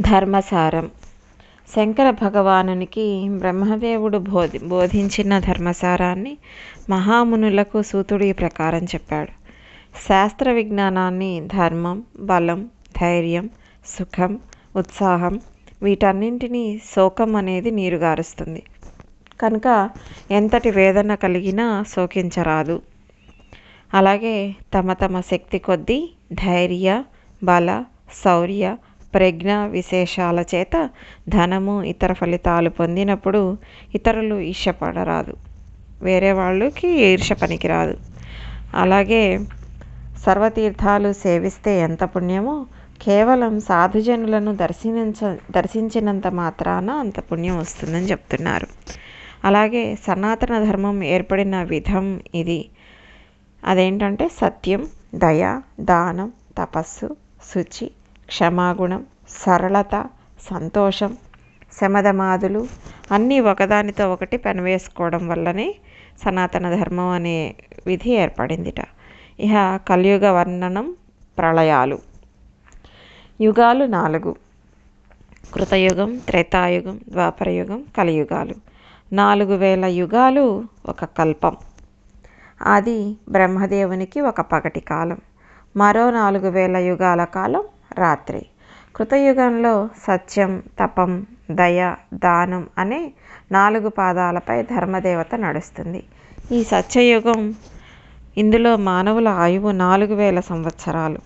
ధర్మసారం. శంకర భగవానునికి బ్రహ్మదేవుడు బోధి బోధించిన ధర్మసారాన్ని మహామునులకు సూతుడు ఈ ప్రకారం చెప్పాడు. శాస్త్ర విజ్ఞానాన్ని ధర్మం బలం ధైర్యం సుఖం ఉత్సాహం వీటన్నింటినీ శోకం అనేది నీరుగారుస్తుంది. కనుక ఎంతటి వేదన కలిగినా శోకించరాదు. అలాగే తమ తమ శక్తి కొద్దీ ధైర్య బల శౌర్య ప్రజ్ఞ విశేషాల చేత ధనము ఇతర ఫలితాలు పొందినప్పుడు ఇతరులు ఈర్షపడరాదు వేరే వాళ్ళకి ఈర్ష పనికిరాదు. అలాగే సర్వతీర్థాలు సేవిస్తే ఎంత పుణ్యమో కేవలం సాధుజనులను దర్శించ దర్శించినంత మాత్రాన అంత పుణ్యం వస్తుందని చెప్తున్నారు. అలాగే సనాతన ధర్మం ఏర్పడిన విధం ఇది. అదేంటంటే సత్యం దయ దానం తపస్సు శుచి క్షమాగుణం సరళత సంతోషం శమధమాదులు అన్నీ ఒకదానితో ఒకటి పెనవేసుకోవడం వల్లనే సనాతన ధర్మం అనే విధి ఏర్పడిందిట. ఇహ కలియుగ వర్ణనం ప్రళయాలు. యుగాలు నాలుగు. కృతయుగం త్రేతాయుగం ద్వాపరయుగం కలియుగాలు. నాలుగు వేల యుగాలు ఒక కల్పం. అది బ్రహ్మదేవునికి ఒక పగటి కాలం. మరో నాలుగు వేల యుగాల కాలం రాత్రి. కృతయుగంలో సత్యం తపం దయ దానం అనే నాలుగు పాదాలపై ధర్మదేవత నడుస్తుంది. ఈ సత్యయుగం ఇందులో మానవుల ఆయువు నాలుగు వేల సంవత్సరాలు.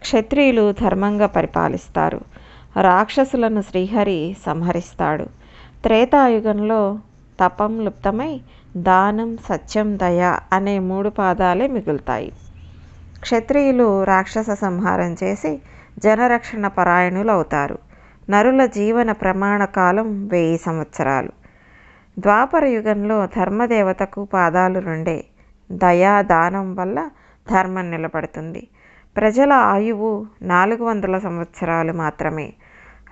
క్షత్రియులు ధర్మంగా పరిపాలిస్తారు. రాక్షసులను శ్రీహరి సంహరిస్తాడు. త్రేతాయుగంలో తపం లుప్తమై దానం సత్యం దయ అనే మూడు పాదాలే మిగులుతాయి. క్షత్రియులు రాక్షస సంహారం చేసి జనరక్షణ పరాయణులు అవుతారు నరుల జీవన ప్రమాణ కాలం వెయ్యి సంవత్సరాలు. ద్వాపర యుగంలో ధర్మదేవతకు పాదాలు రెండే. దయా దానం వల్ల ధర్మం నిలబడుతుంది. ప్రజల ఆయువు నాలుగు వందల సంవత్సరాలు మాత్రమే.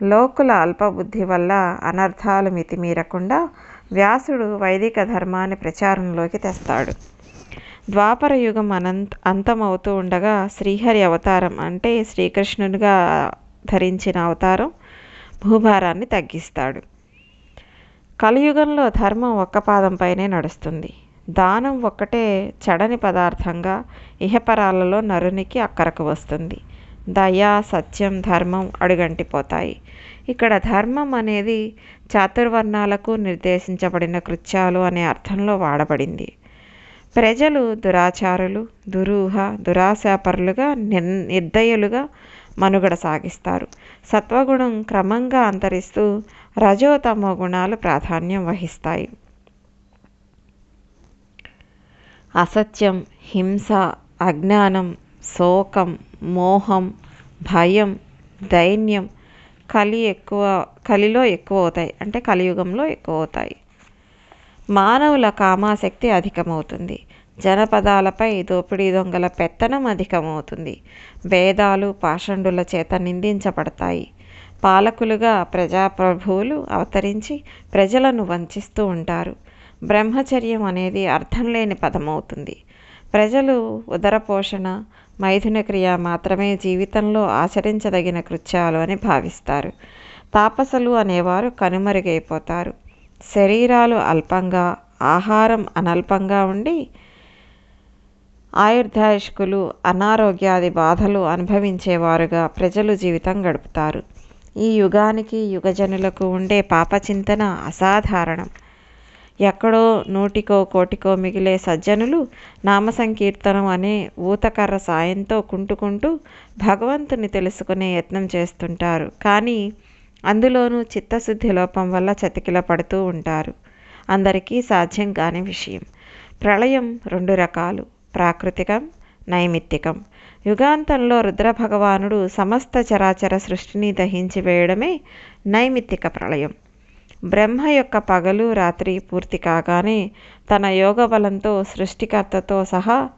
లోకుల అల్పబుద్ధి వల్ల అనర్థాలు మితిమీరకుండా వ్యాసుడు వైదిక ధర్మాన్ని ప్రచారంలోకి తెస్తాడు. ద్వాపర యుగం అనంత అంతమవుతూ ఉండగా శ్రీహరి అవతారం అంటే శ్రీకృష్ణునిగా ధరించిన అవతారం భూభారాన్ని తగ్గిస్తాడు. కలియుగంలో ధర్మం ఒక్క పాదంపైనే నడుస్తుంది. దానం ఒక్కటే చెడని పదార్థంగా ఇహపరాలలో నరునికి అక్కరకు వస్తుంది. దయ సత్యం ధర్మం అడుగంటిపోతాయి. ఇక్కడ ధర్మం అనేది చాతుర్వర్ణాలకు నిర్దేశించబడిన కృత్యాలు అనే అర్థంలో వాడబడింది. ప్రజలు దురాచారులు దురూహ దురాశాపరులుగా నిర్ నిర్దయులుగా మనుగడ సాగిస్తారు. సత్వగుణం క్రమంగా అంతరిస్తూ రజోతమో గుణాలు ప్రాధాన్యం వహిస్తాయి. అసత్యం హింస అజ్ఞానం శోకం మోహం భయం దైన్యం కలి ఎక్కువ కలిలో ఎక్కువ అవుతాయి. అంటే కలియుగంలో ఎక్కువ అవుతాయి. మానవుల కామాశక్తి అధికమవుతుంది. జనపదాలపై దోపిడీ దొంగల పెత్తనం అధికమవుతుంది. వేదాలు పాషండుల చేత నిందించబడతాయి. పాలకులుగా ప్రజాప్రభువులు అవతరించి ప్రజలను వంచిస్తూ ఉంటారు. బ్రహ్మచర్యం అనేది అర్థం లేని పదమవుతుంది. ప్రజలు ఉదరపోషణ మైథున క్రియ మాత్రమే జీవితంలో ఆచరించదగిన కృత్యాలు అని భావిస్తారు. తాపసలు అనేవారు కనుమరుగైపోతారు. శరీరాలు అల్పంగా ఆహారం అనల్పంగా ఉండి ఆయుర్దాయష్కులు అనారోగ్యాది బాధలు అనుభవించేవారుగా ప్రజలు జీవితం గడుపుతారు. ఈ యుగానికి యుగజనులకు ఉండే పాపచింతన అసాధారణం. ఎక్కడో నూటికో కోటికో మిగిలే సజ్జనులు నామ సంకీర్తనం అనే ఊతకర్ర సాయంతో కుంటుకుంటూ భగవంతుని తెలుసుకునే యత్నం చేస్తుంటారు. కానీ అందులోనూ చిత్తశుద్ధి లోపం వల్ల చతికిల పడుతూ ఉంటారు. అందరికీ సాధ్యం కాని విషయం. ప్రళయం రెండు రకాలు. ప్రాకృతికం నైమిత్తికం. యుగాంతంలో రుద్రభగవానుడు సమస్త చరాచర సృష్టిని దహించి వేయడమే నైమిత్తిక ప్రళయం. బ్రహ్మ యొక్క పగలు రాత్రి పూర్తి కాగానే తన యోగ బలంతో సృష్టికర్తతో సహా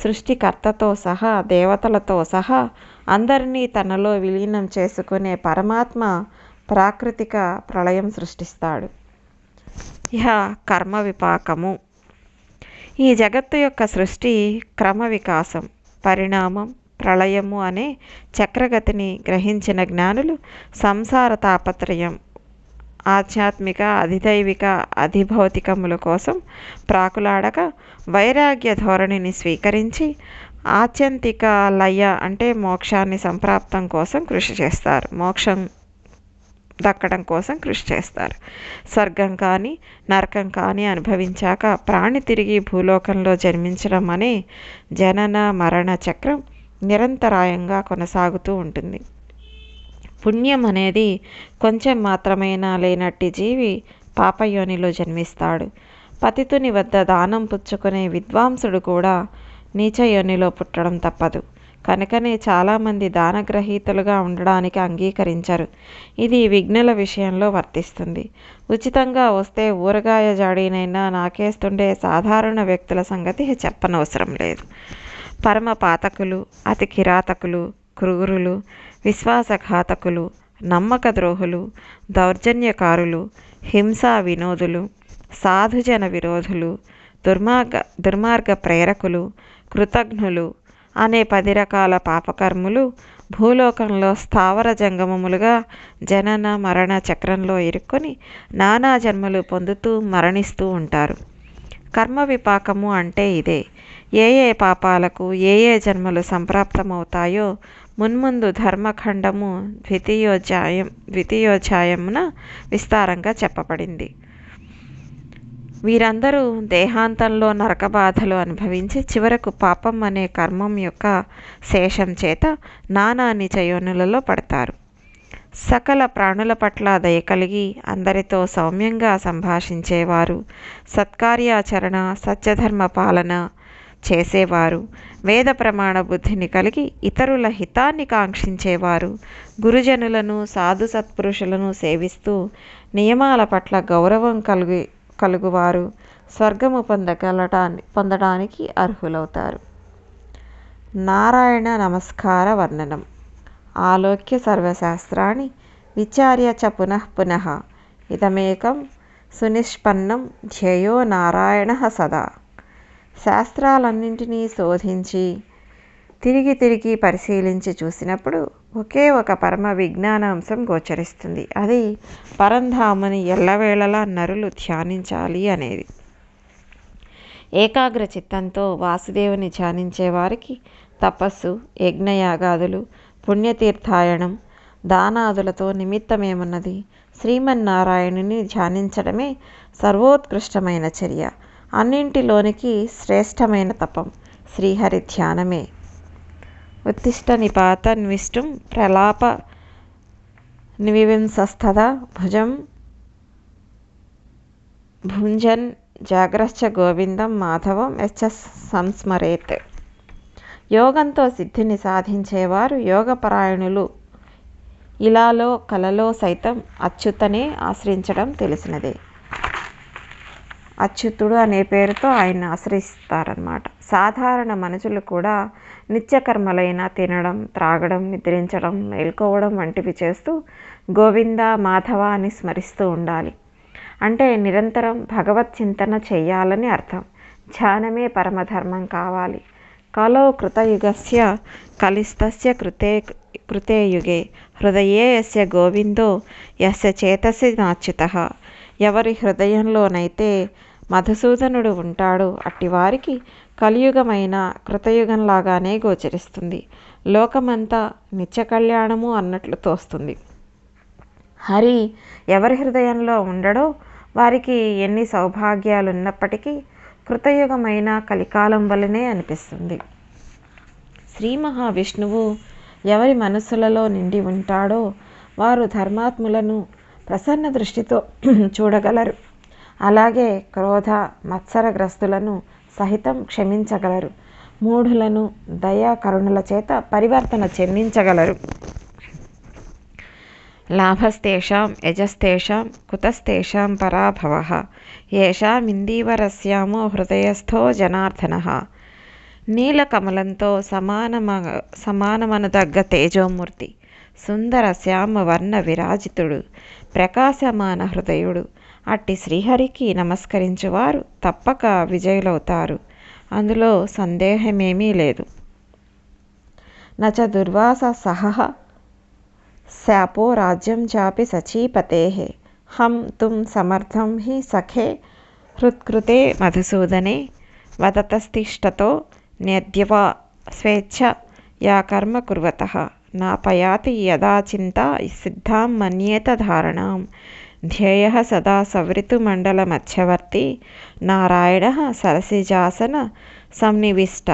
సృష్టికర్తతో సహా దేవతలతో సహా అందరినీ తనలో విలీనం చేసుకునే పరమాత్మ ప్రాకృతిక ప్రళయం సృష్టిస్తాడు. ఇహ కర్మ విపాకము. ఈ జగత్తు యొక్క సృష్టి క్రమ వికాసం పరిణామం ప్రళయము అనే చక్రగతిని గ్రహించిన జ్ఞానులు సంసార తాపత్రయం ఆధ్యాత్మిక అధిదైవిక అధిభౌతికముల కోసం ప్రాకులాడక వైరాగ్య ధోరణిని స్వీకరించి ఆత్యంతిక లయ అంటే మోక్షాన్ని సంప్రాప్తం కోసం కృషి చేస్తారు. మోక్షం దక్కడం కోసం కృషి చేస్తారు. స్వర్గం కానీ నరకం కానీ అనుభవించాక ప్రాణి తిరిగి భూలోకంలో జన్మించడం అనే జనన మరణ చక్రం నిరంతరాయంగా కొనసాగుతూ ఉంటుంది. పుణ్యం అనేది కొంచెం మాత్రమైనా లేనట్టి జీవి పాపయోనిలో జన్మిస్తాడు. పతితుని వద్ద దానం పుచ్చుకునే విద్వాంసుడు కూడా నీచయోనిలో పుట్టడం తప్పదు. కనుకనే చాలామంది దానగ్రహీతలుగా ఉండడానికి అంగీకరించరు. ఇది విఘ్నుల విషయంలో వర్తిస్తుంది. ఉచితంగా వస్తే ఊరగాయ జాడీనైనా నాకేస్తుండే సాధారణ వ్యక్తుల సంగతి చెప్పనవసరం లేదు. పరమ పాతకులు అతి కిరాతకులు క్రూరులు విశ్వాసఘాతకులు నమ్మక ద్రోహులు దౌర్జన్యకారులు హింసా వినోదులు సాధుజన విరోధులు దుర్మార్గ దుర్మార్గ ప్రేరకులు కృతజ్ఞులు అనే పది రకాల పాపకర్ములు భూలోకంలో స్థావర జంగమములుగా జనన మరణ చక్రంలో ఇరుక్కొని నానా జన్మలు పొందుతూ మరణిస్తూ ఉంటారు. కర్మ విపాకము అంటే ఇదే. ఏ ఏ పాపాలకు ఏ ఏ జన్మలు సంప్రాప్తమవుతాయో మున్ముందు ధర్మఖండము ద్వితీయోధ్యాయం ద్వితీయోధ్యాయమున విస్తారంగా చెప్పబడింది. వీరందరూ దేహాంతంలో నరక బాధలు అనుభవించి చివరకు పాపం అనే కర్మం యొక్క శేషం చేత నానా నిచయోనులలో పడతారు. సకల ప్రాణుల పట్ల దయ కలిగి అందరితో సౌమ్యంగా సంభాషించేవారు సత్కార్యాచరణ సత్యధర్మ పాలన చేసేవారు. వేద ప్రమాణ బుద్ధిని కలిగి ఇతరుల హితాన్ని కాంక్షించేవారు. గురుజనులను సాధు సత్పురుషులను సేవిస్తూ నియమాల పట్ల గౌరవం కలిగి కలుగువారు. స్వర్గము పొందగలటాన్ని పొందడానికి అర్హులవుతారు. నారాయణ నమస్కార వర్ణనం. ఆలోక్య సర్వశాస్త్రాన్ని విచార్య చ పునః పునః. ఇదమేకం సునిష్పన్నం ధ్యేయో నారాయణ సదా. శాస్త్రాలన్నింటినీ శోధించి తిరిగి తిరిగి పరిశీలించి చూసినప్పుడు ఒకే ఒక పరమ విజ్ఞాన అంశం గోచరిస్తుంది. అది పరంధామని ఎల్లవేళలా నరులు ధ్యానించాలి అనేది. ఏకాగ్ర చిత్తంతో వాసుదేవుని ధ్యానించే వారికి తపస్సు యజ్ఞయాగాదులు పుణ్యతీర్థాయనం దానాదులతో నిమిత్తమేమున్నది? శ్రీమన్నారాయణుని ధ్యానించడమే సర్వోత్కృష్టమైన చర్య. అన్నింటిలోనికి శ్రేష్టమైన తపం శ్రీహరి ధ్యానమే. ఉత్తిష్ట నిపాతన్విష్టం ప్రలాప నివింసస్తద భుజం భుంజన్ జాగ్రశ్చ గోవిందం మాధవం యచ్చ సంస్మరేత్. యోగంతో సిద్ధిని సాధించేవారు యోగపరాయణులు. ఇలాలో కలలో సైతం అచ్యుతనే ఆశ్రయించడం తెలిసినదే. అచ్యుతుడు అనే పేరుతో ఆయన ఆశ్రయిస్తారనమాట సాధారణ మనుషులు కూడా నిత్యకర్మలైన తినడం త్రాగడం నిద్రించడం మేల్కోవడం వంటివి చేస్తూ గోవింద మాధవ అని స్మరిస్తూ ఉండాలి. అంటే నిరంతరం భగవత్ చింతన చేయాలని అర్థం. ధ్యానమే పరమధర్మం కావాలి. కలో కృతయుగస్య కలిస్తస్య కృతే కృతే యుగే. హృదయే యస్య గోవిందో యస్య చేతసి నాచ్యుత. ఎవరి హృదయంలోనైతే మధుసూదనుడు ఉంటాడో అట్టివారికి కలియుగమైన కృతయుగంలాగానే గోచరిస్తుంది. లోకమంతా నిత్య కళ్యాణము అన్నట్లు తోస్తుంది. హరి ఎవరి హృదయంలో ఉండడో వారికి ఎన్ని సౌభాగ్యాలున్నప్పటికీ కృతయుగమైన కలికాలం వలనే అనిపిస్తుంది. శ్రీ మహావిష్ణువు ఎవరి మనస్సులలో నిండి ఉంటాడో వారు ధర్మాత్ములను ప్రసన్న దృష్టితో చూడగలరు. అలాగే క్రోధ మత్సరగ్రస్తులను సహితం క్షమించగలరు. మూఢులను దయా కరుణల చేత పరివర్తన చెందించగలరు. లాభస్తేషాం యజస్తేషాం కుతస్తేషాం పరాభవ. ఏషామిందీవరస్యామో హృదయస్థో జనార్దన. నీలకమలంతో సమానమ సమానమనదగ్గ తేజోమూర్తి. సుందర శ్యామ వర్ణ విరాజితుడు ప్రకాశమాన హృదయుడు. అట్టి శ్రీహరికి నమస్కరించువారు తప్పక విజయులవుతారు. అందులో సందేహమేమీ లేదు. నచ దుర్వాస సహ శాపో రాజ్యం చాపి సచీపతే. హం తుం సమర్థం హి సఖే హృత్కృతే మధుసూదనే వదతస్తిష్టతో నేద్యవా స్వేచ్ఛ యా కర్మ కుర్వత. నాపయాతి యదా చింతా సిద్ధాం మన్యేత ధారణాం ధ్యేయ సదా సవృతుమండలమధ్యవర్తి నారాయణ సరసిజాసన సంనివిష్ట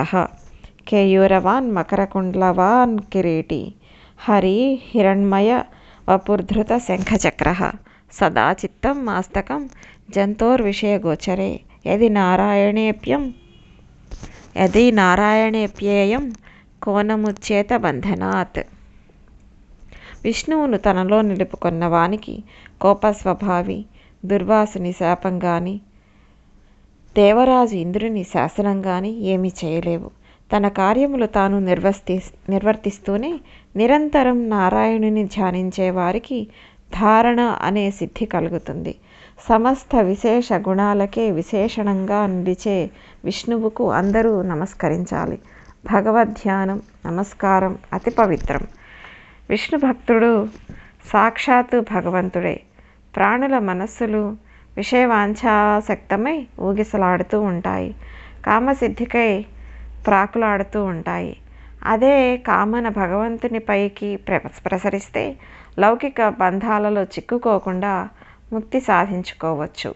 కేయూరవాన్ మకరకుండ్లవాన్ కిరీటి హరి హిరణ్మయ వపుర్ధృత శంఖచక్ర సదా చిత్తం మాస్తకం జంతోర్విషయగోచరే యది నారాయణేప్యం యది నారాయణేప్యేయం కోనముచ్చేత బంధనాత్ విష్ణువును తనలో నిలుపుకున్న వానికి కోపస్వభావి దుర్వాసుని శాపం గాని దేవరాజు ఇంద్రుని శాసనం గాని ఏమీ చేయలేవు. తన కార్యములు తాను నిర్వర్తి నిర్వర్తిస్తూనే నిరంతరం నారాయణుని ధ్యానించే వారికి ధారణ అనే సిద్ధి కలుగుతుంది. సమస్త విశేష గుణాలకే విశేషణంగా నిలిచే విష్ణువుకు అందరూ నమస్కరించాలి. భగవద్ధ్యానం నమస్కారం అతి పవిత్రం. విష్ణు భక్తుడు సాక్షాత్తు భగవంతుడే. ప్రాణుల మనస్సులు విషయవాంఛాసక్తమై ఊగిసలాడుతూ ఉంటాయి. కామసిద్ధికై ప్రాకులాడుతూ ఉంటాయి. అదే కామన భగవంతుని పైకి ప్రసరిస్తే లౌకిక బంధాలలో చిక్కుకోకుండా ముక్తి సాధించుకోవచ్చు.